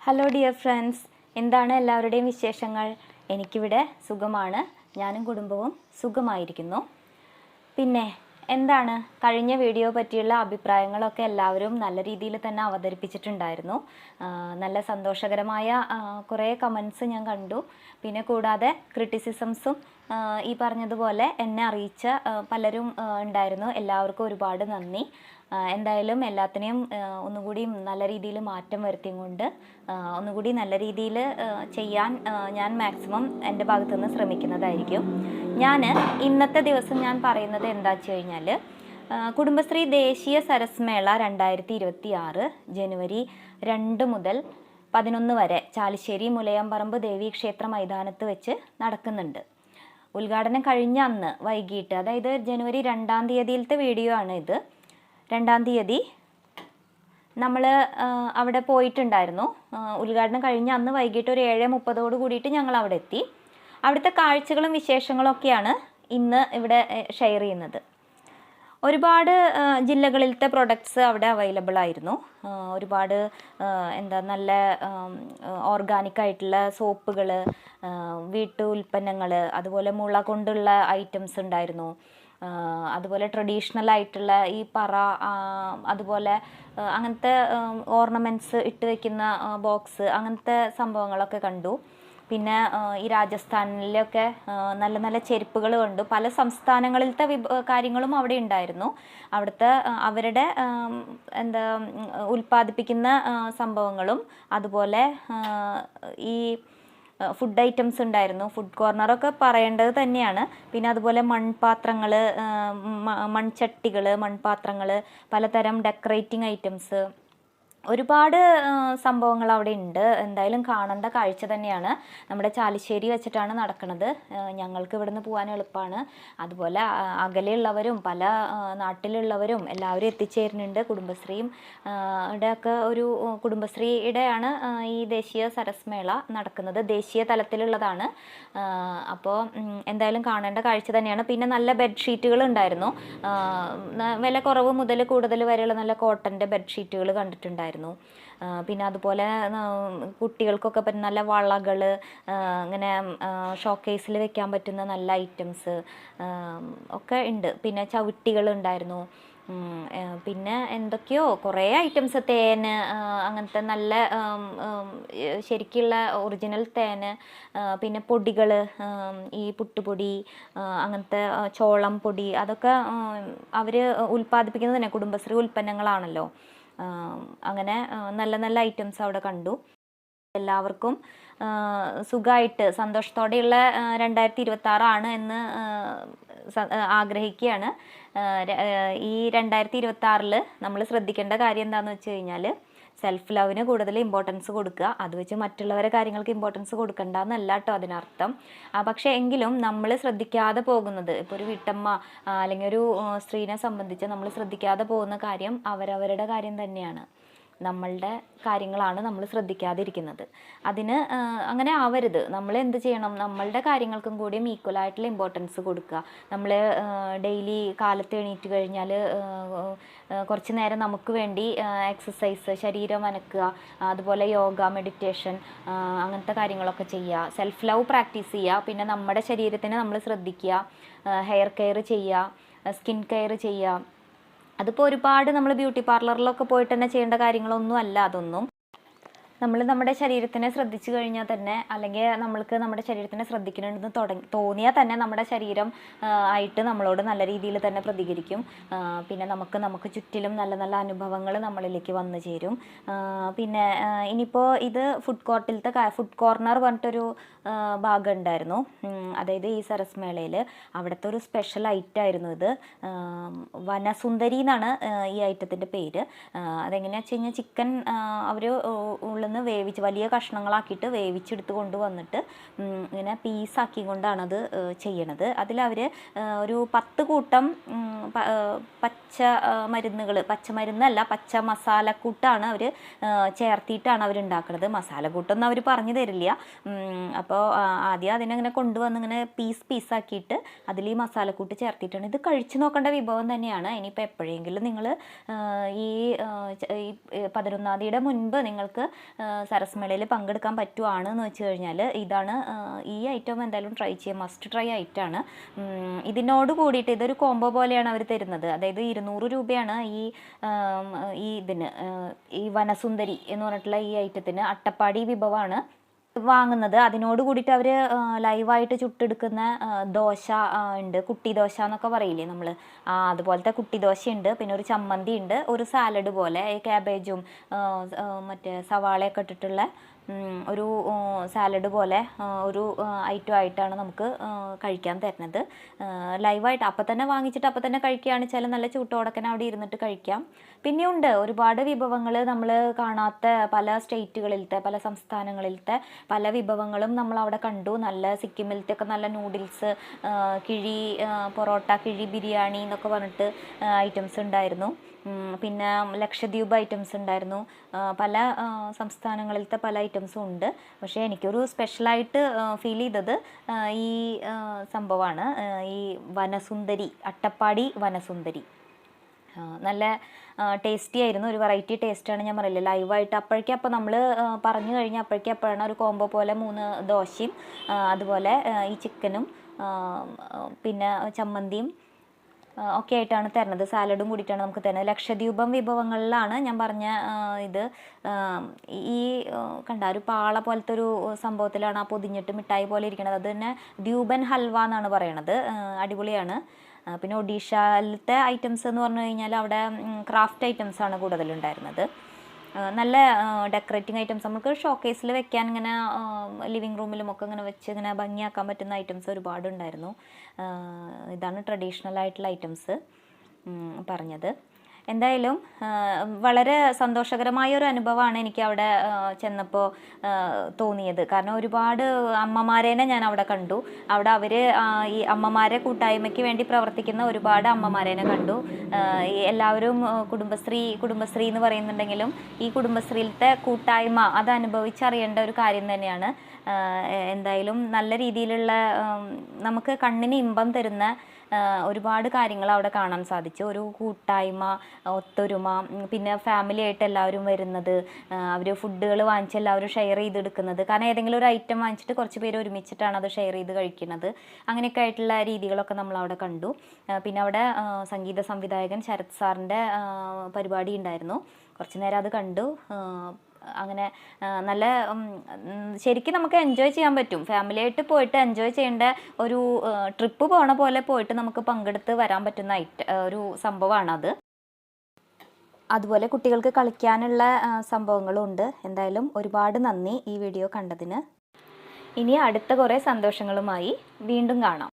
Hello dear friends എന്താണ് എല്ലാവരുടെയും വിശേഷങ്ങൾ? എനിക്കിവിടെ സുഖമാണ്. ഞാനും കുടുംബവും സുഖമായിരിക്കുന്നു. പിന്നെ എന്താണ്? കഴിഞ്ഞ വീഡിയോ പറ്റിയുള്ള അഭിപ്രായങ്ങളൊക്കെ എല്ലാവരും നല്ല രീതിയിൽ തന്നെ അവതരിപ്പിച്ചിട്ടുണ്ടായിരുന്നു. നല്ല സന്തോഷകരമായ കുറേ കമൻസ് ഞാൻ കണ്ടു. പിന്നെ കൂടാതെ ക്രിറ്റിസിസംസും ഈ പറഞ്ഞതുപോലെ എന്നെ അറിയിച്ച പലരും ഉണ്ടായിരുന്നു. എല്ലാവർക്കും ഒരുപാട് നന്ദി. എന്തായാലും എല്ലാത്തിനെയും ഒന്നുകൂടി നല്ല രീതിയിൽ മാറ്റം വരുത്തിയും കൊണ്ട് ഒന്നുകൂടി നല്ല രീതിയിൽ ചെയ്യാൻ ഞാൻ മാക്സിമം എന്റെ ഭാഗത്തു നിന്ന് ശ്രമിക്കുന്നതായിരിക്കും. ഞാൻ ഇന്നത്തെ ദിവസം ഞാൻ പറയുന്നത് എന്താ വെച്ച് കഴിഞ്ഞാൽ കുടുംബശ്രീ ദേശീയ സരസ് മേള രണ്ടായിരത്തി ഇരുപത്തി ആറ് ജനുവരി രണ്ട് മുതൽ പതിനൊന്ന് വരെ ചാലിശ്ശേരി മുലയമ്പറമ്പ് ദേവി ക്ഷേത്ര മൈതാനത്ത് വെച്ച് നടക്കുന്നുണ്ട്. ഉദ്ഘാടനം കഴിഞ്ഞ അന്ന് വൈകിട്ട് അതായത് ജനുവരി രണ്ടാം തീയതിയിലത്തെ വീഡിയോ ആണ് ഇത് രണ്ടാം തീയതി നമ്മൾ അവിടെ പോയിട്ടുണ്ടായിരുന്നു. ഉദ്ഘാടനം കഴിഞ്ഞ് അന്ന് വൈകിട്ട് ഒരു ഏഴ് മുപ്പതോട് കൂടിയിട്ട് ഞങ്ങൾ അവിടെ എത്തി. അവിടുത്തെ കാഴ്ചകളും വിശേഷങ്ങളും ഒക്കെയാണ് ഇന്ന് ഇവിടെ ഷെയർ ചെയ്യുന്നത്. ഒരുപാട് ജില്ലകളിലത്തെ പ്രൊഡക്ട്സ് അവിടെ അവൈലബിൾ ആയിരുന്നു. ഒരുപാട് എന്താ നല്ല ഓർഗാനിക് ആയിട്ടുള്ള സോപ്പുകൾ വീട്ടു ഉൽപ്പന്നങ്ങൾ അതുപോലെ മുള കൊണ്ടുള്ള ഐറ്റംസ് ഉണ്ടായിരുന്നു. അതുപോലെ ട്രഡീഷണൽ ആയിട്ടുള്ള ഈ പറ അതുപോലെ അങ്ങനത്തെ ഓർണമെന്റ്സ് ഇട്ട് വെക്കുന്ന ബോക്സ് അങ്ങനത്തെ സംഭവങ്ങളൊക്കെ കണ്ടു. പിന്നെ ഈ രാജസ്ഥാനിലൊക്കെ നല്ല നല്ല ചെരുപ്പുകൾ കണ്ടു. പല സംസ്ഥാനങ്ങളിലത്തെ വിഭ കാര്യങ്ങളും അവിടെ ഉണ്ടായിരുന്നു. അവിടുത്തെ അവരുടെ എന്താ ഉൽപ്പാദിപ്പിക്കുന്ന സംഭവങ്ങളും അതുപോലെ ഈ ഫുഡ് ഐറ്റംസ് ഉണ്ടായിരുന്നു. ഫുഡ് കോർണറൊക്കെ പറയേണ്ടത് തന്നെയാണ്. പിന്നെ അതുപോലെ മൺപാത്രങ്ങൾ മൺചട്ടികൾ മൺപാത്രങ്ങൾ പലതരം ഡെക്കറേറ്റിംഗ് ഐറ്റംസ് ഒരുപാട് സംഭവങ്ങൾ അവിടെ ഉണ്ട്. എന്തായാലും കാണേണ്ട കാഴ്ച തന്നെയാണ്. നമ്മുടെ ചാലിശ്ശേരി വെച്ചിട്ടാണ് നടക്കുന്നത് ഞങ്ങൾക്ക് ഇവിടുന്ന് പോകാൻ എളുപ്പമാണ് അതുപോലെ അകലെയുള്ളവരും പല നാട്ടിലുള്ളവരും എല്ലാവരും എത്തിച്ചേരുന്നുണ്ട്. കുടുംബശ്രീയും ഒക്കെ ഒരു കുടുംബശ്രീയുടെയാണ് ഈ ദേശീയ സരസ്മേള നടക്കുന്നത്. ദേശീയ തലത്തിലുള്ളതാണ്. അപ്പോൾ എന്തായാലും കാണേണ്ട കാഴ്ച തന്നെയാണ്. പിന്നെ നല്ല ബെഡ്ഷീറ്റുകൾ ഉണ്ടായിരുന്നു. വില കുറവ് മുതൽ കൂടുതൽ വരെയുള്ള നല്ല കോട്ടന്റെ ബെഡ്ഷീറ്റുകൾ കണ്ടിട്ടുണ്ടായിരുന്നു. ആ, പിന്നെ അതുപോലെ കുട്ടികൾക്കൊക്കെ പറ്റുന്ന നല്ല വളകൾ ഇങ്ങനെ ഷോക്കേസിൽ വെക്കാൻ പറ്റുന്ന നല്ല ഐറ്റംസ് ഒക്കെ ഉണ്ട്. പിന്നെ ചവിട്ടികൾ ഉണ്ടായിരുന്നു പിന്നെ എന്തൊക്കെയോ കുറേ ഐറ്റംസ്. തേന് അങ്ങനത്തെ നല്ല ശരിക്കുള്ള ഒറിജിനൽ തേന് പിന്നെ പൊടികൾ ഈ പുട്ടുപൊടി അങ്ങനത്തെ ചോളം പൊടി അതൊക്കെ അവർ ഉൽപ്പാദിപ്പിക്കുന്നത് തന്നെ കുടുംബശ്രീ ഉൽപ്പന്നങ്ങളാണല്ലോ. അങ്ങനെ നല്ല നല്ല ഐറ്റംസ് അവിടെ കണ്ടു. എല്ലാവർക്കും സുഖമായിട്ട് സന്തോഷത്തോടെയുള്ള രണ്ടായിരത്തി ഇരുപത്തി ആറാണ് എന്ന് ആഗ്രഹിക്കുകയാണ്. ഈ രണ്ടായിരത്തി ഇരുപത്തി ആറിൽ നമ്മൾ ശ്രദ്ധിക്കേണ്ട കാര്യം എന്താണെന്ന് വെച്ച് കഴിഞ്ഞാൽ സെൽഫ് ലവിന് കൂടുതൽ ഇമ്പോർട്ടൻസ് കൊടുക്കുക. അത് വെച്ച് മറ്റുള്ളവരെ കാര്യങ്ങൾക്ക് ഇമ്പോർട്ടൻസ് കൊടുക്കണ്ട എന്നല്ല കേട്ടോ അതിനർത്ഥം പക്ഷേ എങ്കിലും നമ്മൾ ശ്രദ്ധിക്കാതെ പോകുന്നത് ഇപ്പോൾ ഒരു വീട്ടമ്മ അല്ലെങ്കിൽ ഒരു സ്ത്രീനെ സംബന്ധിച്ച് നമ്മൾ ശ്രദ്ധിക്കാതെ പോകുന്ന കാര്യം അവരവരുടെ കാര്യം തന്നെയാണ്. നമ്മളുടെ കാര്യങ്ങളാണ് നമ്മൾ ശ്രദ്ധിക്കാതിരിക്കുന്നത്. അതിന് അങ്ങനെ ആവരുത്. നമ്മൾ എന്ത് ചെയ്യണം? നമ്മളുടെ കാര്യങ്ങൾക്കും കൂടിയും ഈക്വൽ ആയിട്ടുള്ള ഇമ്പോർട്ടൻസ് കൊടുക്കുക. നമ്മൾ ഡെയിലി കാലത്ത് എണീറ്റ് കഴിഞ്ഞാൽ കുറച്ച് നേരം നമുക്ക് വേണ്ടി എക്സസൈസ് ശരീരം അനക്കുക അതുപോലെ യോഗ മെഡിറ്റേഷൻ അങ്ങനത്തെ കാര്യങ്ങളൊക്കെ ചെയ്യുക. സെൽഫ് ലവ് പ്രാക്ടീസ് ചെയ്യുക. പിന്നെ നമ്മുടെ ശരീരത്തിനെ നമ്മൾ ശ്രദ്ധിക്കുക. ഹെയർ കെയർ ചെയ്യുക. സ്കിൻ കെയർ ചെയ്യുക. അതിപ്പോൾ ഒരുപാട് നമ്മൾ ബ്യൂട്ടി പാർലറിലൊക്കെ പോയിട്ട് തന്നെ ചെയ്യേണ്ട കാര്യങ്ങളൊന്നും അല്ല അതൊന്നും. നമ്മൾ നമ്മുടെ ശരീരത്തിനെ ശ്രദ്ധിച്ചു കഴിഞ്ഞാൽ തന്നെ അല്ലെങ്കിൽ നമ്മൾക്ക് നമ്മുടെ ശരീരത്തിനെ ശ്രദ്ധിക്കണമെന്ന് തുടങ്ങി തോന്നിയാൽ തന്നെ നമ്മുടെ ശരീരം ആയിട്ട് നമ്മളോട് നല്ല രീതിയിൽ തന്നെ പ്രതികരിക്കും. പിന്നെ നമുക്ക് നമുക്ക് ചുറ്റിലും നല്ല നല്ല അനുഭവങ്ങൾ നമ്മളിലേക്ക് വന്നു ചേരും. പിന്നെ ഇനിയിപ്പോൾ ഇത് ഫുഡ് കോർട്ടിലത്തെ ഫുഡ് കോർണർ പറഞ്ഞിട്ടൊരു ഭാഗം ഉണ്ടായിരുന്നു. അതായത് ഈ സരസ് മേളയിൽ അവിടുത്തെ ഒരു സ്പെഷ്യൽ ഐറ്റം ആയിരുന്നു ഇത്. വനസുന്ദരി എന്നാണ് ഈ ഐറ്റത്തിന്റെ പേര്. അതെങ്ങനെയാണെന്ന് വെച്ച് കഴിഞ്ഞാൽ ചിക്കൻ അവർ ഉള്ളിൽ നിന്ന് വേവിച്ച് വലിയ കഷ്ണങ്ങളാക്കിയിട്ട് വേവിച്ചെടുത്ത് കൊണ്ടുവന്നിട്ട് ഇങ്ങനെ പീസാക്കി കൊണ്ടാണത് ചെയ്യണത്. അതിലവർ ഒരു പത്ത് കൂട്ടം പച്ച മരുന്നുകൾ പച്ചമരുന്നല്ല പച്ച മസാലക്കൂട്ടാണ് അവർ ചേർത്തിയിട്ടാണ് അവർ ഉണ്ടാക്കുന്നത് മസാലക്കൂട്ടൊന്നും അവർ പറഞ്ഞു തരില്ല. അപ്പോൾ ആദ്യം അതിനങ്ങനെ കൊണ്ടുവന്ന് ഇങ്ങനെ പീസ് പീസാക്കിയിട്ട് അതിൽ ഈ മസാലക്കൂട്ട് ചേർത്തിട്ടാണ് ഇത് കഴിച്ചു നോക്കേണ്ട വിഭവം തന്നെയാണ്. ഇനിയിപ്പോൾ എപ്പോഴെങ്കിലും നിങ്ങൾ ഈ പതിനൊന്നാം തീയതിയുടെ മുൻപ് നിങ്ങൾക്ക് സരസ്മേളയിൽ പങ്കെടുക്കാൻ പറ്റുവാണ് എന്ന് വെച്ച് കഴിഞ്ഞാൽ ഇതാണ് ഈ ഐറ്റം എന്തായാലും ട്രൈ ചെയ്യാം. മസ്റ്റ് ട്രൈ ഐറ്റമാണ് ഇതിനോട് കൂടിയിട്ട് ഇതൊരു കോംബോ പോലെയാണ് അവർ തരുന്നത്. അതായത് ഇരുന്നൂറ് രൂപയാണ് ഈ ഈ ഇതിന് ഈ വനസുന്ദരി എന്ന് പറഞ്ഞിട്ടുള്ള ഈ ഐറ്റത്തിന് അട്ടപ്പാടി വിഭവമാണ് വാങ്ങുന്നത്. അതിനോട് കൂടിയിട്ട് അവർ ലൈവായിട്ട് ചുട്ടെടുക്കുന്ന ദോശ ഉണ്ട്. കുട്ടി ദോശ എന്നൊക്കെ പറയില്ലേ നമ്മൾ അതുപോലത്തെ കുട്ടി ദോശ ഉണ്ട് പിന്നെ ഒരു ചമ്മന്തി ഉണ്ട് ഒരു സാലഡ് പോലെ ഈ ക്യാബേജും മറ്റേ സവാളയൊക്കെ ഇട്ടിട്ടുള്ള ഒരു സാലഡ് പോലെ ഒരു ഐറ്റം ആയിട്ടാണ് നമുക്ക് കഴിക്കാൻ തരുന്നത്. ലൈവായിട്ട് അപ്പം തന്നെ വാങ്ങിച്ചിട്ട് അപ്പം തന്നെ കഴിക്കുകയാണ് ചില നല്ല ചൂട്ടോടക്കനെ അവിടെ ഇരുന്നിട്ട് കഴിക്കാം. പിന്നെയുണ്ട് ഒരുപാട് വിഭവങ്ങൾ നമ്മൾ കാണാത്ത പല സ്റ്റേറ്റുകളിലത്തെ പല സംസ്ഥാനങ്ങളിലത്തെ പല വിഭവങ്ങളും നമ്മൾ അവിടെ കണ്ടു. നല്ല സിക്കിമിലത്തെ ഒക്കെ നല്ല നൂഡിൽസ് കിഴി പൊറോട്ട കിഴി ബിരിയാണി എന്നൊക്കെ പറഞ്ഞിട്ട് ഐറ്റംസ് ഉണ്ടായിരുന്നു. പിന്നെ ലക്ഷദ്വീപ് ഐറ്റംസ് ഉണ്ടായിരുന്നു. പല സംസ്ഥാനങ്ങളിലത്തെ പല ഐറ്റംസും ഉണ്ട്. പക്ഷേ എനിക്കൊരു സ്പെഷ്യലായിട്ട് ഫീൽ ചെയ്തത് ഈ സംഭവമാണ്. ഈ വനസുന്ദരി അട്ടപ്പാടി വനസുന്ദരി. നല്ല ടേസ്റ്റി ആയിരുന്നു. ഒരു വെറൈറ്റി ടേസ്റ്റാണ് ഞാൻ പറയില്ല ലൈവായിട്ട് അപ്പോഴേക്കും അപ്പോൾ നമ്മൾ പറഞ്ഞു കഴിഞ്ഞാൽ അപ്പോഴേക്കും അപ്പോഴാണ് ഒരു കോംബോ പോലെ മൂന്ന് ദോശയും അതുപോലെ ഈ ചിക്കനും പിന്നെ ചമ്മന്തിയും ഒക്കെ ആയിട്ടാണ് തരുന്നത്. സാലഡും കൂടിയിട്ടാണ് നമുക്ക് തരുന്നത്. ലക്ഷദ്വീപം വിഭവങ്ങളിലാണ് ഞാൻ പറഞ്ഞ ഇത്. ഈ കണ്ട ഒരു പാള പോലത്തെ ഒരു സംഭവത്തിലാണ് ആ പൊതിഞ്ഞിട്ട് മിഠായി പോലെ ഇരിക്കുന്നത് അത് തന്നെ ദ്യൂബൻ ഹൽവ എന്നാണ് പറയണത്. അടിപൊളിയാണ്. പിന്നെ ഒഡീഷയിലത്തെ ഐറ്റംസ് എന്ന് പറഞ്ഞു കഴിഞ്ഞാൽ അവിടെ ക്രാഫ്റ്റ് ഐറ്റംസ് ആണ് കൂടുതലുണ്ടായിരുന്നത്. നല്ല ഡെക്കറേറ്റിംഗ് ഐറ്റംസ് നമുക്ക് ഷോക്കേസിൽ വെക്കാൻ ഇങ്ങനെ ലിവിങ് റൂമിലും ഒക്കെ ഇങ്ങനെ വെച്ച് ഇങ്ങനെ ഭംഗിയാക്കാൻ പറ്റുന്ന ഐറ്റംസ് ഒരുപാട് ഉണ്ടായിരുന്നു. ആ, ഇതാണ് ട്രഡീഷണൽ ആയിട്ടുള്ള ഐറ്റംസ് പറഞ്ഞത്. എന്തായാലും വളരെ സന്തോഷകരമായ ഒരു അനുഭവമാണ് എനിക്ക് അവിടെ ചെന്നപ്പോൾ തോന്നിയത്. കാരണം ഒരുപാട് അമ്മമാരേനെ ഞാൻ അവിടെ കണ്ടു. അവിടെ അവർ ഈ അമ്മമാരെ കൂട്ടായ്മയ്ക്ക് വേണ്ടി പ്രവർത്തിക്കുന്ന ഒരുപാട് അമ്മമാരേനെ കണ്ടു. എല്ലാവരും കുടുംബശ്രീ കുടുംബശ്രീ എന്ന് പറയുന്നുണ്ടെങ്കിലും ഈ കുടുംബശ്രീയിലത്തെ കൂട്ടായ്മ അത് അനുഭവിച്ചറിയേണ്ട ഒരു കാര്യം തന്നെയാണ്. എന്തായാലും നല്ല രീതിയിലുള്ള നമുക്ക് കണ്ണിന് ഇമ്പം തരുന്ന ഒരുപാട് കാര്യങ്ങൾ അവിടെ കാണാൻ സാധിച്ചു. ഒരു കൂട്ടായ്മ ഒത്തൊരുമ പിന്നെ ഫാമിലി ആയിട്ട് എല്ലാവരും വരുന്നത് അവർ ഫുഡുകൾ വാങ്ങിച്ച് എല്ലാവരും ഷെയർ ചെയ്തെടുക്കുന്നത്. കാരണം ഏതെങ്കിലും ഒരു ഐറ്റം വാങ്ങിച്ചിട്ട് കുറച്ച് പേര് ഒരുമിച്ചിട്ടാണ് അത് ഷെയർ ചെയ്ത് കഴിക്കുന്നത് അങ്ങനെയൊക്കെ ആയിട്ടുള്ള രീതികളൊക്കെ നമ്മൾ അവിടെ കണ്ടു. പിന്നെ അവിടെ സംഗീത സംവിധായകൻ ശരത് സാറിന്റെ പരിപാടി ഉണ്ടായിരുന്നു. കുറച്ച് നേരം അത് കണ്ടു. അങ്ങനെ നല്ല ശരിക്കും നമുക്ക് എൻജോയ് ചെയ്യാൻ പറ്റും. ഫാമിലി ആയിട്ട് പോയിട്ട് എൻജോയ് ചെയ്യേണ്ട ഒരു ട്രിപ്പ് പോണ പോലെ പോയിട്ട് നമുക്ക് പങ്കെടുത്ത് വരാൻ പറ്റുന്ന ഒരു സംഭവമാണ് അത്. അതുപോലെ കുട്ടികൾക്ക് കളിക്കാനുള്ള സംഭവങ്ങളും ഉണ്ട്. എന്തായാലും ഒരുപാട് നന്ദി ഈ വീഡിയോ കണ്ടതിന്. ഇനി അടുത്ത കുറേ സന്തോഷങ്ങളുമായി വീണ്ടും കാണാം.